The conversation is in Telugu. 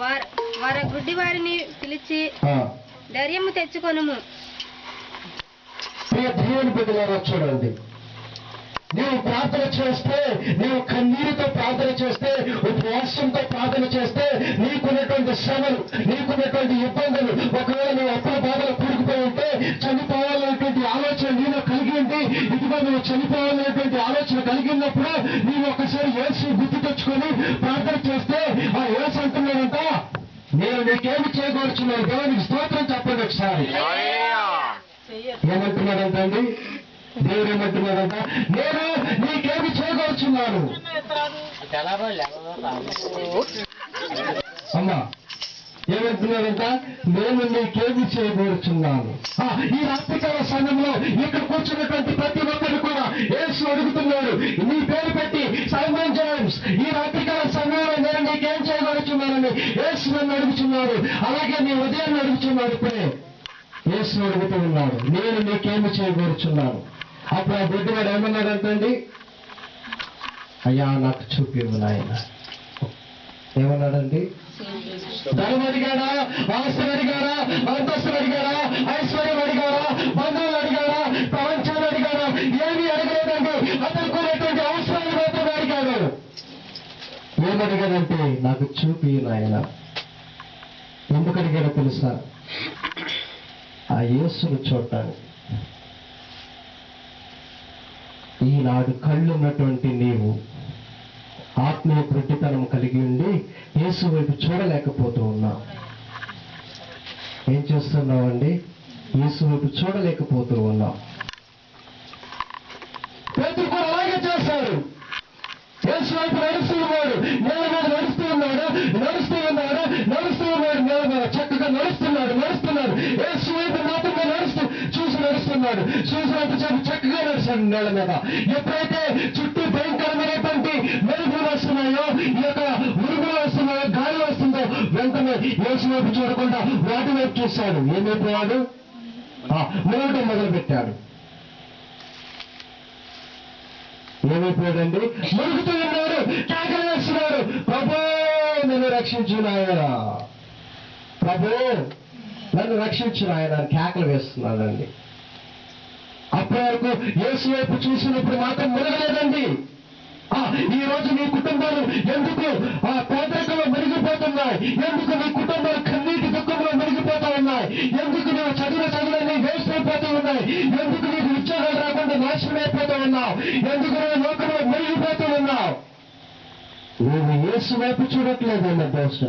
వార గుడ్డి వారిని పిలిచి ధైర్యము తెచ్చుకొనుము. ప్రియ దేవుని బిడ్డలారా చూడండి. నీవు ప్రార్థన చేస్తే నీవు కన్నీరుతో ప్రార్థన చేస్తే ఉపవాసంతో ప్రార్థన చేస్తే నీకున్నటువంటి శ్రమలు నీకున్నటువంటి ఇబ్బందులు ఒకవేళ నువ్వు అప్పుల బాధలు కూడుకుపోయి ఉంటే చనిపోవాలనేటువంటి ఆలోచన నీలో కలిగి ఉంది ఇదిగో నువ్వు చనిపోవాలనేటువంటి ఆలోచన కలిగినప్పుడు నీవు ఒకసారి ఏసు గుర్తు తెచ్చుకొని ప్రార్థన చేస్తే ఆ ఏసు మీకేమి చేకూర్చున్నారు దేవునికి స్తోత్రం చెప్పండి ఒకసారి. ఏమంటున్నాడంటండి? దేవుడు ఏమంటున్నాడంట? నేను నీకేమి చేకూర్చున్నాను అమ్మా ఏమంటున్నాడంట? నేను నీకేమి చేయగలుచున్నాను ఈ రాత్రికాల సమయంలో ఇక్కడ కూర్చున్నటువంటి ప్రతి ఒక్కరు కూడా ఏసు అడుగుతున్నారు. నీ పేరు పెట్టి సైమన్ జేమ్స్ ఈ రాత్రి యేసు నన్ను అడుగుచున్నాడు. అలాగే నీ ఉదయాన్ని అడుగుచున్నాడు ఇప్పుడే. యేసు అడుగుతూ ఉన్నాడు. నేను నీకేమి చేయగోరుచున్నాను అప్పుడు ఆ బిడ్డవాడు ఏమన్నాడంటండి? అయ్యా నాకు చూపివు నాయన. ఏమన్నాడండి? ధనం అడిగాడా ఆస్తులు అడిగాడా అంతస్తులు అడిగాడా ఏమడిగాడంటే నాకు చూపి నాయన. ఎందుకు అడిగాడో తెలుసా? ఆ యేసును చూడటానికి. ఈనాడు కళ్ళున్నటువంటి నీవు ఆత్మీయ ప్రతితనం కలిగి ఉండి యేసు వైపు చూడలేకపోతూ ఉన్నావు. ఏం చేస్తున్నావండి? యేసు వైపు చూడలేకపోతూ ఉన్నావు. నడుస్తున్నాడు చూసినంత చెప్పి చక్కగా నడిచాడు నేల మీద. ఎప్పుడైతే చుట్టూ భయంకరమైనటువంటి మెరుగులు వస్తున్నాయో ఈ యొక్క ఉరుగులు వస్తున్నాయో గాలి వస్తుందో వెంటనే యేసు వైపు చూడకుండా వాటి వైపు చూశాడు ఏమైపోయాడు మూడటం మొదలు పెట్టాడు ఏమైపోయాడండి మురుగుతూ ఉన్నాడు కేకలు వేస్తున్నాడు. ప్రభు నిన్ను రక్షించు నాయన. ప్రభు నన్ను రక్షించు నాయన కేకలు వేస్తున్నాడండి. అప్పటి వరకు యేసు వైపు చూసినప్పుడు మాత్రం మునగలేదండి ఈ రోజు నీ కుటుంబాలు ఎందుకు ఆ పేదరికంలో మునిగిపోతున్నాయి ఎందుకు నీ కుటుంబాలు కన్నీటి దుఃఖంలో మునిగిపోతా ఉన్నాయి? ఎందుకు నువ్వు చదివిన చదువులన్నీ వేస్ట్ అయిపోతూ ఉన్నాయి? ఎందుకు నీకు ఉద్యోగాలు రాకుండా నాశనం అయిపోతూ ఉన్నావు? ఎందుకు నువ్వు లోకంలో మునిగిపోతూ ఉన్నావు? నువ్వు ఏసు వైపు చూడట్లేదన్న దోష